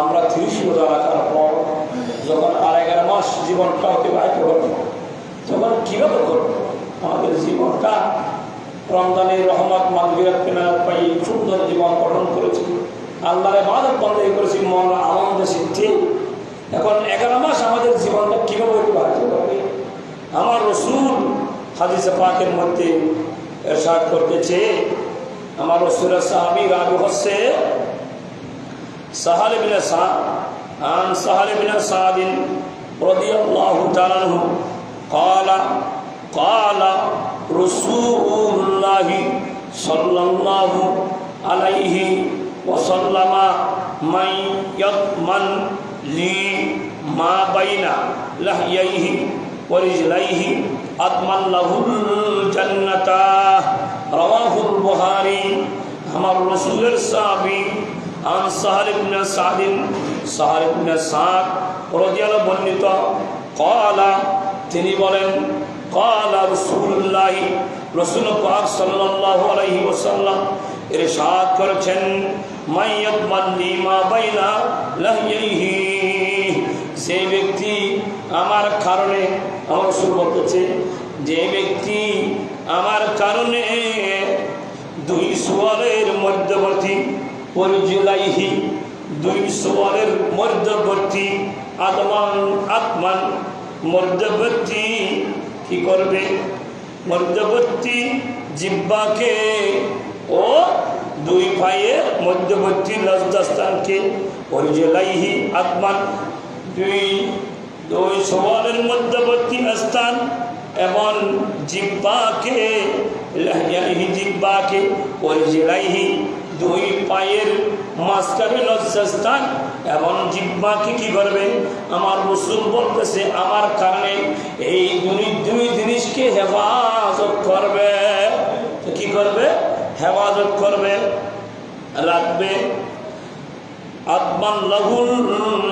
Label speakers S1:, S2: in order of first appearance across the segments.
S1: আমরা ত্রিশ রোজা রাখার পর যখন আর এগারো মাস জীবনটা অতিবাহিত করব, তখন কীভাবে করব? আমাদের জীবনটা রমজানের রহমত মালবিরাত কেনার পাই সুন্দর জীবন গঠন করেছি। আল্লাহরে মাদক বন্ধ করেছি, মন আনন্দ, সিদ্ধি। এখন এগারো মাস আমাদের জীবনটা কীভাবে অতিবাহিত করবে? আমার রসুল হাদিসে পাকের মধ্যে এরশাদ করতেছে আমার রসুলের সাহাবি রাবি হচ্ছে সাহাল বিন সাদ عن سهل بن سعد رضي الله تعالى عنه قال قال رسول الله صلى الله عليه وسلم من يضمن لي ما بين لحييه ورجليه أضمن له الجنة রওয়াহুল বুখারী, আমার রাসূলের সাহাবী আন সাহার ইবনে সাদিন সাহার ইবনে সাদ রাদিয়াল্লাহু বর্ণিত ক্বালা তিনি বলেন ক্বালা রাসূলুল্লাহ, রাসূল পাক সাল্লাল্লাহু আলাইহি ওয়াসাল্লাম ইরশাদ করেছেন মাইয়াত মান্নি মা বাইনা লাহইহি সেই ব্যক্তি আমার কারণে আমার রাসূল বলতেছে, যে ব্যক্তি আমার কারণে দুই সোয়ালের মধ্যবর্তী পরিজুলাইহি, দুই সোয়ালের মধ্যবর্তী আদমান আত্মান মধ্যবর্তী কি করবে? মধ্যবর্তী জিব্বাকে ও দুই পায়ের মধ্যবর্তী লজ্জাস্থানকে পরিজুলাইহি আত্মান দুই দুই সোয়ালের মধ্যবর্তী স্থান এবং জিব্বাকে জিব্বাকে পরিজেলাইহি দুই পায়ের মাঝখানে লজ্জাস্থান এবং জিব্বাকে কি করবে? আমার রসুল বলতেছে, আমার কারণে এই দুই দুই জিনিসকে হেফাজত করবে। কি করবে? হেফাজত করবে, রাখবে। আত্মান লাহুল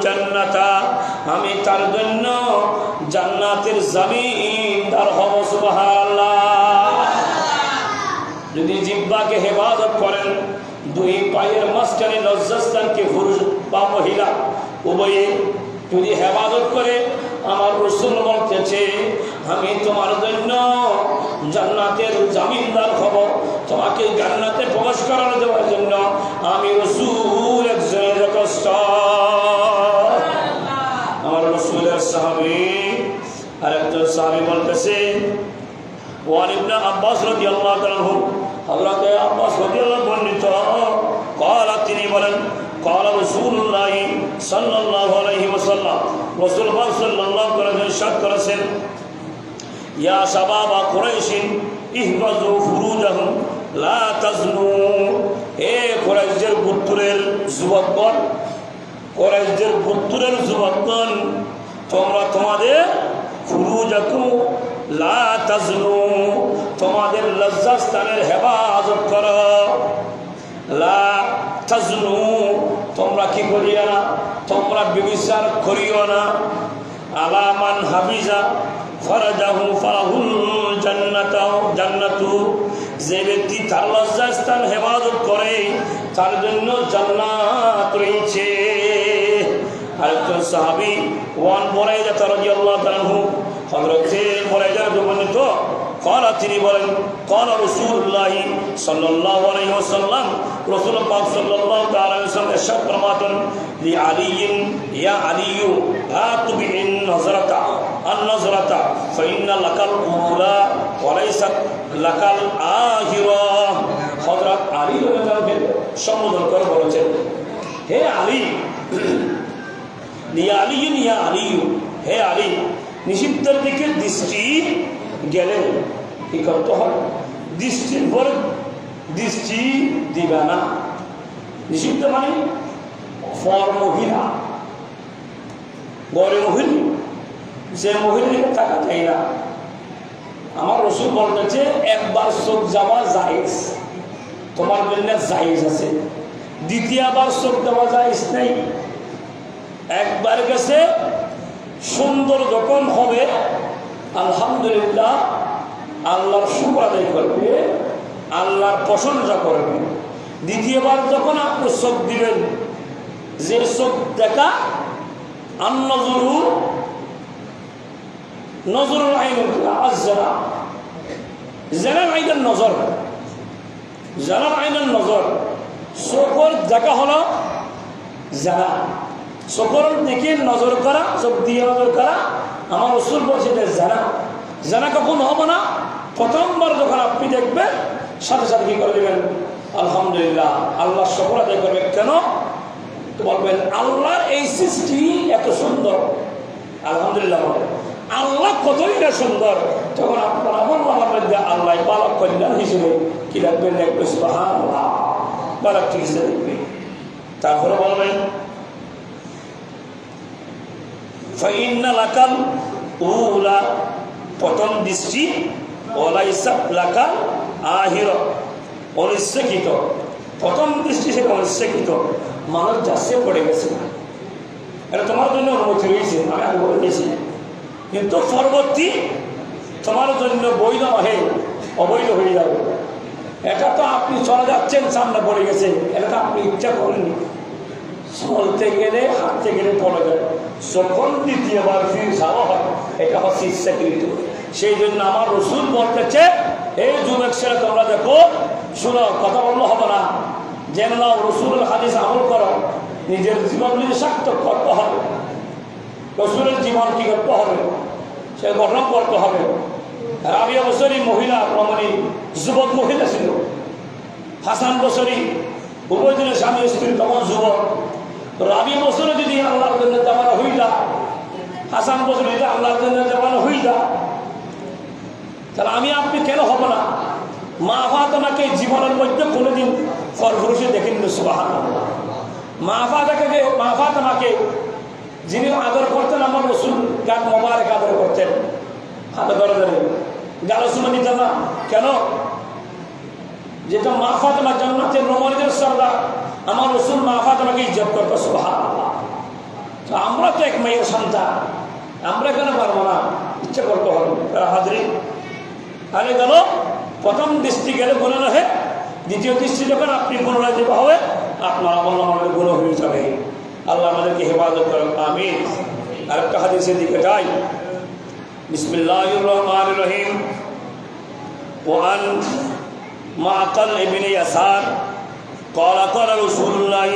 S1: জান্নাতা আমি তার জন্য জান্নাতের জামিনদার হব, সুবহানাল্লাহ। যদি জিব্বাকে হেফাজত করেন, দুই পায়ের মাঝখানে লজ্জাস্থানকে পুরুষ বা মহিলা, উভয়ে যদি হেফাজত করে, আমার রসুল বলতেছে, আমি তোমার জন্য জান্নাতের জামিনদার হব। তোমাকে জান্নাতে প্রবেশ করানো দেওয়ার জন্য আমি রসুল একজনের সাহাবি আর একজন সাহাবি বলতেছে, ওয়ান ইবনা আব্বাস রদি আল্লাহ তালু হজরত আব্বাস রদি আল্লাহ বর্ণিত কলা তিনি বলেন কলা রসুল্লাহ সাল্লাহ আলহি ওসাল্লাম রসুল্লাহ সাল্লাহ করেছেন সাত করেছেন, ইয়া সাবাবা কুরাইশিন, ইহবাজু ফুরুজাহুম, লা তাজনু এ কুরাইশের পুত্রের যুবকগণ কুরাইশের পুত্রের যুবকগণ তোমরা তোমাদের ফুরুজাকুম লা তাজনু, তোমাদের লজ্জাস্থানের হেফাজত কর। লা তোমরা কি করিও না? তোমরা বিবিচার করিও না। আলামান জান্নাতু যে তার হেফাজত করে, তার জন্য জান্নাত রয়েছে। আরেকজন সাহাবি, ওয়ান বলাইদা তারজি আল্লাহ তালহু হজরতে বলাইদা জমানিত কলা তিনি বলেন কলা রসুল্লাহি সাল্লাহ রসুল ইন আন লাকাল সম্বোধন করে বলেছেন, হে আলী নিয়া আলী নিয়া আলী হে আলী, নিষিদ্ধের দিকে দৃষ্টি গেলে কি করতে হয় দৃষ্টির পর দৃষ্টি দিবে না। নিষিদ্ধ মানে ফর মহিলা। গড়ে মহিলা, যে মহিলাকে টাকা চাই না। আমার রসুল বলতেছে একবার চোখ যাওয়া জায়েজ। তোমার জন্য জায়েজ আছে। দ্বিতীয়বার চোখ দেওয়া জায়েজ নেই। একবার গেছে, সুন্দর যখন হবে, আলহামদুলিল্লাহ, আল্লাহর শুক্র আদায় করবে, আল্লাহর প্রশংসা করবে। দ্বিতীয়বার যখন আপনি চোখ দিবেন যে চোখ দেখা আন্নজরু নজরুল আইন আজারা জেনার আইনের নজর। জেনার আইনের নজর। চোখর দেখা হলো জানা। চোখর দিকে নজর করা চোখ দিয়ে নজর করা আমার ওসুল বলছে যে জানা। জানা কখন হবে না। প্রথমবার যখন আপনি দেখবেন, সাথে সাথে কি করে দেবেন? আলহামদুলিল্লাহ, আল্লাহ সকল আদায় করবে কেন? বলবেন আল্লাহর এই সৃষ্টি এত সুন্দর আলহামদুলিল্লাহ আল্লাহ কতই না সুন্দর তখন আপনার আমার মধ্যে আল্লাহ বালক কন্যা হিসেবে কি রাখবেন? দেখবে সুহান বালক ঠিক হিসেবে দেখবে তারপরে বলবেন লাকাল উলা, প্রথম দৃষ্টি ওলাইসাব লাকাল আহির অনিশ্চিত প্রথম দৃষ্টি সেটা অনিশ্চিত মানুষ যাচ্ছে পড়ে গেছে। এটা তোমার জন্য অনুমতি রয়েছে, আমি আগে বলে দিয়েছি। কিন্তু পরবর্তী তোমার জন্য বৈধ নহে, অবৈধ হয়ে যাবে। এটা তো আপনি চলে যাচ্ছেন, সামনে পড়ে গেছে। এটা তো আপনি ইচ্ছা করেননি। চলতে গেলে হাঁটতে গেলে পড়ে যায়। যখন দ্বিতীয়বার ফির যাওয়া হয়, এটা হচ্ছে ইচ্ছাকৃত সেই জন্য আমার রসুল বলতেছে এই যুবক ছেলে, তোমরা দেখো, শুনো, কথা বললে হবে না। জেনে নাও, রসুলের হাদিস আমল করো। নিজের জীবন নিজে সার্থক করতে হবে। রসুলের জীবন কি করতে হবে? সে গঠন করতে হবে। রাবিয়া বছরই মহিলা, রমণী, যুবক মহিলা ছিল। হাসান বছরী উভয় দিনের স্বামী স্ত্রী তখন যুবক। রাবি বছরে যদি আল্লাহর জন্য জামানো হইলা, হাসান বছর যদি আল্লাহর জন্য জামানো হইলা, তাহলে আমি আপনি কেন হব না? মা ফাতমাকে জীবনের মধ্যে কোনোদিন ফরফরুষে দেখেননি সুবাহান মা ফাতাকে মা ফাতমাকে যিনি আদর করতেন, আমার রসুল গান মোবারক আদর করতেন। হাতে ধরে ধরে। গালসুমা নিতেন না কেন? যেটা মা ফাতেমা জান্নাতের রমণীদের সর্দার আমার রসুল মাফা তোমাকে ইজ্জত করব সোহা তো আমরা তো এক মায়ের সন্তান। আমরা কেন পারব না? ইচ্ছে করতে হবে তারা হাজরি তাহলে গেল, প্রথম দৃষ্টি গেলে গুণ রহে দ্বিতীয় দৃষ্টি যখন আপনি পুনরায় দেওয়া হবে, আপনার আমল আমাদের গুণ হয়ে যাবে। আল্লাহ আমাদেরকে হেফাজত করেন আমি আরেকটা হাদিসের দিকে যাই। বিসমিল্লাহ রহমান রহিম। ওয়ান আকাল এমিনে আসার قال قال رسول الله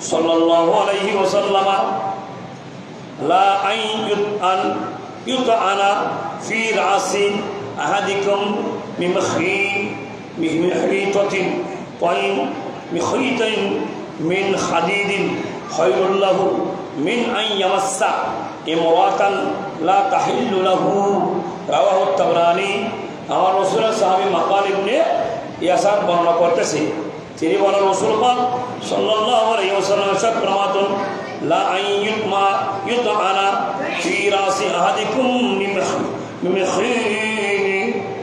S1: صلى الله عليه وسلم لا أن أن يطعن في رأس أحدكم بمخي بمخيطة طيب مخيط من حديد خير له من أن يمس امرأة لا تحل له رواه الطبراني আমার রসুলের সাহাবি মাকাল ইবনে ইয়াসার বর্ণনা করতেছে তিনি বলেন সাথে প্রমাতন লা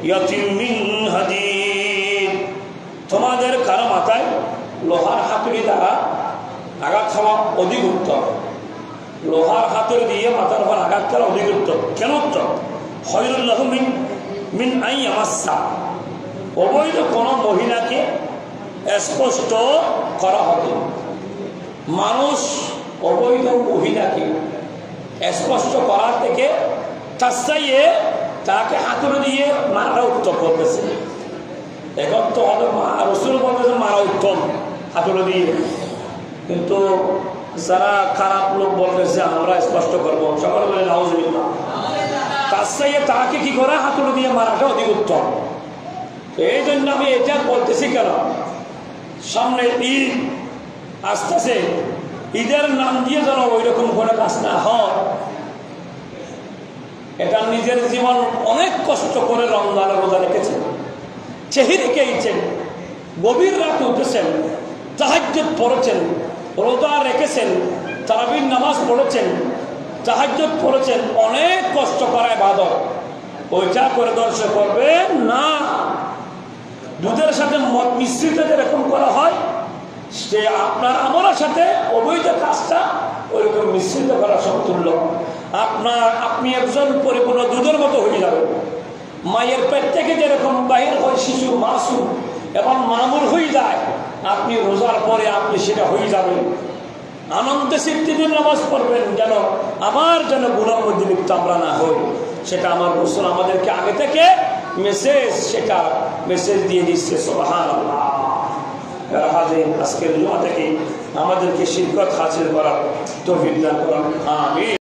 S1: ইয়াতিম মিন তোমাদের কারও মাথায় লোহার হাতুড়ি দ্বারা আঘাত খাওয়া অধিক উত্তম। লোহার হাতুড়ি দিয়ে মাথার উপর আঘাত করা অধিক উত্তম। কেন উত্তম? হয়রুল্লাহ মিন মিন আই আমাসা অবৈধ কোনো মহিলাকে স্পষ্ট করা হবে। মানুষ অবৈধ মহিলাকে স্পষ্ট করার থেকে তার চাইয়ে তাকে হাতুড়ে দিয়ে মারা উত্তম করতেছে। এখন তো হবে রসুল বলতেছে, মারা উত্তম, হাতুড়ে দিয়ে। কিন্তু যারা খারাপ লোক বলতেছে, আমরা স্পষ্ট করব। সকলে বলে নাউজবিল্লা তার চাইয়ে তাকে কি করা হাতুড়ে দিয়ে মারাটা অধিক উত্তম? এই জন্য আমি এটা বলতেছি কেন? সামনে ঈদ আসতেছে, ঈদের নাম দিয়ে যেন ওই রকম করে কাজ না হয়। এটা নিজের জীবন অনেক কষ্ট করে রমজানের রোজা রেখেছেন চেহিরে খেয়েছেন গভীর রাত উঠেছেন, তাহাজ্জুদ পড়েছেন, রোজা রেখেছেন, তারাবির নামাজ পড়েছেন, তাহাজ্জুদ পড়েছেন, অনেক কষ্ট করায় বাদর ওইটা করে দর্শ করবে না। মদ মিশ্রিত যেরকম করা হয়, সে আপনার আমলের সাথে অবৈধ কাজটা ওইরকম মিশ্রিত করা সমতুল্য। আপনার, আপনি একজন পরিপূর্ণ দুধের মতো হয়ে যাবেন। মায়ের পেট থেকে যেরকম বাহির হয় শিশু, মাসুম এবং মামুর হয়ে যায়, আপনি রোজার পরে আপনি সেটা হয়ে যাবেন। আনন্দে সিদ্ধিদিন নামাজ পড়বেন, যেন আমার যেন গুণার লিপ্ত আমরা না হই। সেটা আমার রসুল আমাদেরকে আগে থেকে মেসেজ সেটা মেসেজ দিয়ে দিচ্ছে সোহান হাজির, আজকের জমা থেকে আমাদেরকে শিরকত হাসিল করার তৌফিক দান করার আমি